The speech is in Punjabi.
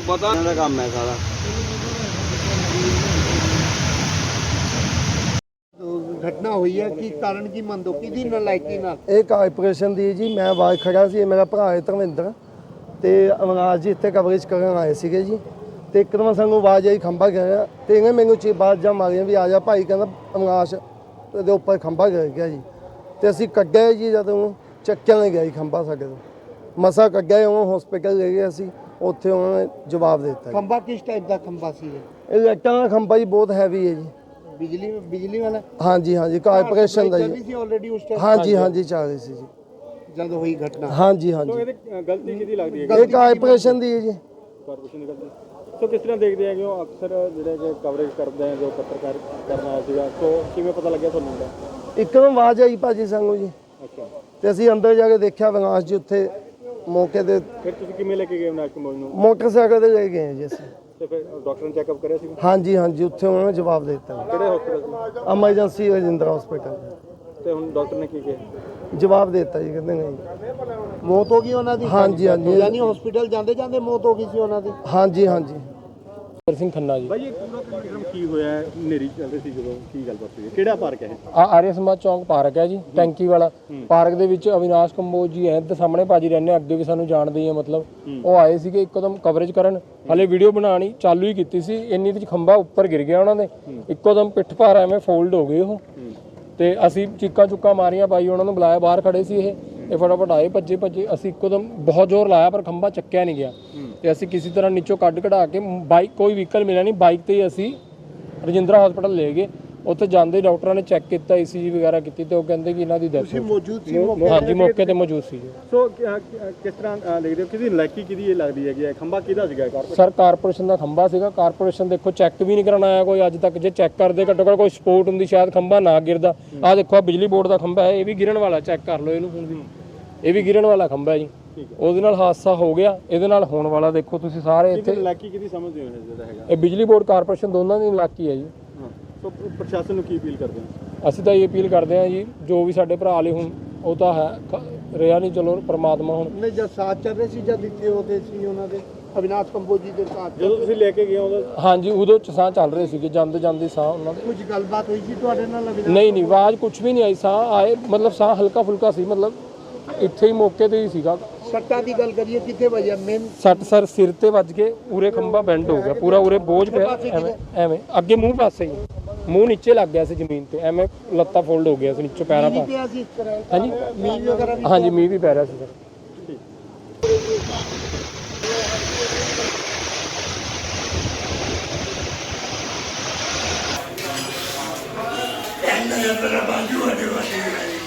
ਤੁਹਾਨੂੰ ਪਤਾ ਇਹਨਾਂ ਦਾ ਕੰਮ ਹੈ ਸਾਰਾ। ਘਟਨਾ ਹੋਈ ਹੈ ਕੀ ਕਾਰਨ ਕੀ ਮੰਨਦੋ ਕਿਹਦੀ ਨਲਾਇਕੀ ਨਾਲ? ਇਹ ਕਾਰਪੋਰੇਸ਼ਨ ਦੀ ਜੀ ਮੈਂ ਬਾਹਰ ਖੜਾ ਸੀ ਇਹ ਮੇਰਾ ਭਰਾ ਹੈ ਧਰਮਿੰਦਰ। ਤੇ ਅਵਨਾਸ਼ ਜੀ ਇੱਥੇ ਕਵਰੇਜ ਕਰਨ ਆਏ ਸੀਗੇ ਜੀ। ਤੇ ਇੱਕਦਮ ਸਾਨੂੰ ਆਵਾਜ਼ ਆਈ ਖੰਭਾ ਗਿਆ। ਤੇ ਇਹਨੇ ਮੈਨੂੰ ਚੀ ਬਾਤ ਜਾਂ ਮਾਰੀਆਂ ਵੀ ਆ ਜਾ ਭਾਈ ਕਹਿੰਦਾ ਅਵਨਾਸ਼ ਦੇ ਉੱਪਰ ਖੰਭਾ ਗਿਰ ਗਿਆ ਜੀ। ਤੇ ਅਸੀਂ ਕੱਢਿਆ ਜੀ ਜਦੋਂ ਚੱਕਿਆ ਨਹੀਂ ਗਿਆ ਜੀ ਖੰਭਾ ਸਾਡੇ ਤੋਂ। ਮਸਾ ਕੱਢਿਆ ਉਹ ਹਸਪੀਟਲ ਲੈ ਗਏ ਅਸੀਂ। ਉੱਥੇ ਉਹਨਾਂ ਨੇ ਜਵਾਬ ਦੇ ਦਿੱਤਾ ਜੀ। ਖੰਭਾ ਕਿਸ ਟਾਈਪ ਦਾ ਖੰਭਾ ਸੀ ਇਹ? ਇਹ ਲਾਈਟਾਂ ਦਾ ਖੰਭਾ ਜੀ ਬਹੁਤ ਹੈਵੀ ਹੈ ਜੀ। ਬਿਜਲੀ ਬਿਜਲੀ ਵਾਲਾ? ਹਾਂਜੀ ਹਾਂਜੀ ਕਾਰਪੋਰੇਸ਼ਨ ਦਾ ਚੱਲੀ ਜੀ। ਸੀ ਆਲਰੇਡੀ ਉਸ ਟਾਈਮ ਹਾਂਜੀ ਹਾਂਜੀ। ਚੱਲ ਰਹੀ ਸੀ ਜੀ। ਜਦ ਹੋਈ ਘਟਨਾ। ਹਾਂਜੀ ਹਾਂਜੀ। ਗਲਤੀ ਕਿਹਦੀ ਲੱਗਦੀ ਹੈ? ਇਹ ਕਾਰਪੋਰੇਸ਼ਨ ਦੀ ਹੈ ਜੀ। ਕਾਰਪੋਰੇਸ਼ਨ ਦੀ ਗਲਤੀ। ਸੋ ਕਿਸ ਤਰ੍ਹਾਂ ਦੇਖਦੇ ਆ ਕਿ ਉਹ ਅਕਸਰ ਜਿਹੜੇ ਕਿ ਕਵਰੇਜ ਕਰਦੇ ਆ ਜੋ ਪੱਤਰਕਾਰ ਕਰਨ ਆਇਆ ਸੀਗਾ? ਸੋ ਕਿਵੇਂ ਪਤਾ ਲੱਗਿਆ ਤੁਹਾਨੂੰ ਦਾ ਇੱਕਦਮ ਆਵਾਜ਼ ਆਈ ਭਾਜੀ ਸਾਨੂੰ ਜੀ। ਅੱਛਾ। ਤੇ ਅਸੀਂ ਅੰਦਰ ਜਾ ਕੇ ਦੇਖਿਆ ਵਿਨਾਸ਼ ਜੀ ਉੱਥੇ ਮੌਕੇ ਤੇ ਫਿਰ ਤੁਸੀਂ ਕਿਵੇਂ ਲੈ ਕੇ ਗਏ ਨਾਸ਼ ਕਮੋਜ ਨੂੰ? ਮੋਟਰਸਾਈਕਲ ਤੇ ਲੈ ਗਏ ਹਾਂ ਜੀ ਅਸੀਂ। ਤੇ ਫਿਰ ਡਾਕਟਰ ਨੇ ਚੈੱਕਅਪ ਕਰਿਆ ਸੀ? ਹਾਂਜੀ ਹਾਂਜੀ ਉੱਥੇ ਉਹਨਾਂ ਨੇ ਜਵਾਬ ਦੇ ਦਿੱਤਾ। ਕਿਹੜੇ ਹਸਪੀਟਲ ਐਮਰਜੈਂਸੀ ਰਜਿੰਦਰਾ ਹਸਪੀਟਲ ਤੇ ਹੁਣ ਡਾਕਟਰ ਨੇ ਕੀ ਕਿਹਾ? ਜਵਾਬ ਦੇ ਦਿੱਤਾ ਜੀ ਕਹਿੰਦੇ ਨਹੀਂ। ਮੌਤ ਹੋ ਗਈ ਉਹਨਾਂ ਦੀ? ਹਾਂਜੀ ਹਾਂਜੀ। ਯਾਨੀ ਹਸਪੀਟਲ ਜਾਂਦੇ ਜਾਂਦੇ ਮੌਤ ਹੋ ਗਈ ਸੀ ਉਹਨਾਂ ਦੀ? ਹਾਂਜੀ ਹਾਂਜੀ। ਸਿੰਘ ਖੰਨਾ ਜੀ। ਭਾਈ ਇਹ ਪੂਰਾ ਪ੍ਰੋਗਰਾਮ ਕੀ ਹੋਇਆ? ਹੈ? ਹਨੇਰੀ ਚੱਲ ਰਹੀ ਸੀ ਜਦੋਂ ਕੀ ਗੱਲਬਾਤ ਹੋਈ? ਹੈ? ਕਿਹੜਾ ਪਾਰਕ ਹੈ ਇਹ? ਆ ਆਰੀਆ ਸਮਾਜ ਚੌਂਕ ਪਾਰਕ ਹੈ ਜੀ ਟੈਂਕੀ ਵਾਲਾ। ਪਾਰਕ ਦੇ ਵਿੱਚ ਅਵਿਨਾਸ਼ ਕੰਬੋਜ ਜੀ ਐ ਤੇ ਸਾਹਮਣੇ ਭਾਜੀ ਰਹਿੰਦੇ ਆ, ਅੱਗੇ ਵੀ ਸਾਨੂੰ ਜਾਣਦੇ ਹੀ ਆ ਮਤਲਬ। ਉਹ ਆਏ ਸੀਗੇ ਇੱਕਦਮ ਕਵਰੇਜ ਕਰਨ। ਹਲੇ ਵੀਡੀਓ ਬਣਾਣੀ ਚਾਲੂ ਹੀ ਕੀਤੀ ਸੀ ਇੰਨੀ ਵਿੱਚ ਖੰਭਾ ਉੱਪਰ ਗਿਰ ਗਿਆ ਉਹਨਾਂ ਦੇ। ਇੱਕੋਦਮ ਪਿੱਠ ਭਾਰ ਐਵੇਂ ਫੋਲਡ ਹੋ ਗਏ ਉਹ। ਤੇ ਅਸੀਂ ਚੀਕਾਂ ਚੁੱਕਾਂ ਮਾਰੀਆਂ ਬਾਈ ਉਹਨਾਂ ਨੂੰ ਬੁਲਾਇਆ ਬਾਹਰ ਖੜੇ ਸੀ ਇਹ। ਇਹ ਫਟਾਫਟ ਆਏ ਭੱਜੇ ਭੱਜੇ। ਅਸੀਂ ਇੱਕੋਦਮ ਬਹੁਤ ਜ਼ੋਰ ਲਾਇਆ ਪਰ ਖੰਭਾ ਚੱਕਿਆ ਨਹੀਂ ਗਿਆ। ਤੇ ਅਸੀਂ ਕਿਸੇ ਤਰ੍ਹਾਂ ਨੀਚੋਂ ਕੱਢ ਕਢਾ ਕੇ ਬਾਈਕ ਕੋਈ ਵਹੀਕਲ ਮਿਲਿਆ ਨਹੀਂ। ਬਾਈਕ ਤੇ ਹੀ ਅਸੀਂ ਰਜਿੰਦਰਾ ਹਸਪੀਟਲ ਲੈ ਗਏ। ਉੱਥੇ ਜਾਂਦੇ ਡਾਕਟਰਾਂ ਨੇ ਚੈੱਕ ਕੀਤਾ ਈਸੀਜੀ ਵਗੈਰਾ ਕੀਤੀ ਤੇ ਉਹ ਕਹਿੰਦੇ ਕਿ ਇਹਨਾਂ ਦੀ ਡੈਥ ਤੁਸੀਂ ਮੌਜੂਦ ਸੀ ਹਾਂਜੀ ਮੌਕੇ ਤੇ ਮੌਜੂਦ ਸੀ ਜੀ। ਸੋ ਕਿਸ ਤਰ੍ਹਾਂ ਅ, ਦੇਖਦੇ ਹੋ ਕਿਹਦੀ ਲਾਇਕੀ ਕਿਹਦੀ ਇਹ ਲੱਗਦੀ ਹੈਗੀ ਹੈ? ਖੰਭਾ ਕਿਹਦਾ ਸੀਗਾ ਕਾਰਪੋਰੇਸ਼ਨ ਸਰ ਕਾਰਪੋਰੇਸ਼ਨ ਦਾ ਖੰਭਾ ਸੀਗਾ। ਕਾਰਪੋਰੇਸ਼ਨ ਦੇਖੋ ਚੈੱਕ ਵੀ ਨਹੀਂ ਕਰਨ ਆਇਆ ਕੋਈ। ਅੱਜ ਤੱਕ ਜੇ ਚੈੱਕ ਕਰਦੇ ਘੱਟੋ ਘੱਟ ਕੋਈ ਸਪੋਰਟ ਹੁੰਦੀ ਸ਼ਾਇਦ ਖੰਭਾ ਨਾ ਗਿਰਦਾ। ਆਹ ਦੇਖੋ ਆਹ ਬਿਜਲੀ ਬੋਰਡ ਦਾ ਖੰਭਾ ਹੈ ਇਹ ਵੀ ਗਿਰਨ ਵਾਲਾ। ਚੈੱਕ ਕਰ ਲਓ ਇਹਨੂੰ। ਹੁਣ ਵੀ ਇਹ ਵੀ ਗਿਰਨ ਵਾਲਾ ਖੰਭਾ ਹੈ ਜੀ। ਉਹਦੇ ਨਾਲ ਹਾਦਸਾ ਹੋ ਗਿਆ। ਇਹਦੇ ਨਾਲ ਹੋਣ ਵਾਲਾ ਦੇਖੋ ਤੁਸੀਂ ਸਾਰੇ ਇੱਥੇ ਲਾਇਕੀ ਕਿਹਦੀ ਸਮਝਦੇ ਹੋ ਇਹ ਜਿਹੜਾ ਹੈਗਾ? ਇਹ ਬਿਜਲੀ ਬੋਰਡ ਕਾਰਪੋਰੇਸ਼ਨ ਦੋਨਾਂ ਦੀ ਇਲਾਕੀ ਹੈ ਜੀ। ਹਾਂ। ਸੋ ਪ੍ਰਸ਼ਾਸਨ ਨੂੰ ਕੀ ਅਪੀਲ ਕਰਦੇ ਹੋ? ਅਸੀਂ ਤਾਂ ਇਹ ਅਪੀਲ ਕਰਦੇ ਹਾਂ ਜੀ ਜੋ ਵੀ ਸਾਡੇ ਭਰਾ ਲਈ ਹੁਣ ਉਹ ਤਾਂ ਹੈ ਰਿਹਾ ਨਹੀਂ ਚਲੋ ਪ੍ਰਮਾਤਮਾ ਹੁਣ। ਨੇ ਜਦ ਸਾਥ ਚੱਲ ਰਹੇ ਸੀ ਜਦ ਇੱਥੇ ਉਹਦੇ ਸੀ ਉਹਨਾਂ ਦੇ? ਅਵਿਨਾਸ਼ ਕੰਬੋਜੀ ਦੇ ਸਾਥ ਜਦੋਂ ਤੁਸੀਂ ਲੈ ਕੇ ਗਏ ਹੋ ਉਦੋਂ? ਹਾਂਜੀ ਉਦੋਂ ਚ ਸਾਹ ਚੱਲ ਰਹੇ ਸੀਗੇ ਜਾਂਦੇ ਜਾਂਦੇ ਸਾਹ ਉਹਨਾਂ ਦੇ। ਕੁਝ ਗੱਲਬਾਤ ਹੋਈ ਸੀ ਤੁਹਾਡੇ ਨਾਲ ਨਹੀਂ ਨਹੀਂ ਆਵਾਜ਼ ਕੁਝ ਵੀ ਨਹੀਂ ਆਈ ਸਾਹ ਆਏ ਮਤਲਬ ਸਾਹ ਹਲਕਾ ਫੁਲਕਾ ਸੀ ਮਤਲਬ ਇੱਥੇ ਹੀ ਮੌਕੇ ਤੇ ਹੀ ਸੀਗਾ। ਸੱਟਾਂ ਦੀ ਗੱਲ ਕਰੀਏ ਕਿੱਥੇ ਵਜਿਆ? ਮੇਨ ਸੱਟ ਸਰ ਸਿਰ ਤੇ ਵੱਜ ਕੇ ਉਰੇ ਖੰਭਾ ਬੈਂਡ ਹੋ ਗਿਆ ਪੂਰਾ ਉਰੇ ਬੋਝ ਪਿਆ ਐਵੇਂ ਐਵੇਂ ਅੱਗੇ ਮੂੰਹ ਪਾਸੇ ਹੀ ਮੂੰਹ ਨੀਚੇ ਲੱਗ ਗਿਆ ਸੀ ਜ਼ਮੀਨ ਤੇ ਐਵੇਂ ਲੱਤਾਂ ਫੋਲਡ ਹੋ ਗਿਆ ਸੀ ਨੀਚੇ ਪੈਰਾਂ ਪਾ ਪਿਆ ਸੀ ਹਾਂਜੀ? ਮੀਂਹ ਵਗੈਰਾ ਵੀ ਹਾਂਜੀ ਮੀਂਹ ਵੀ ਪੈ ਰਿਹਾ ਸੀ ਸਰ। Ella ya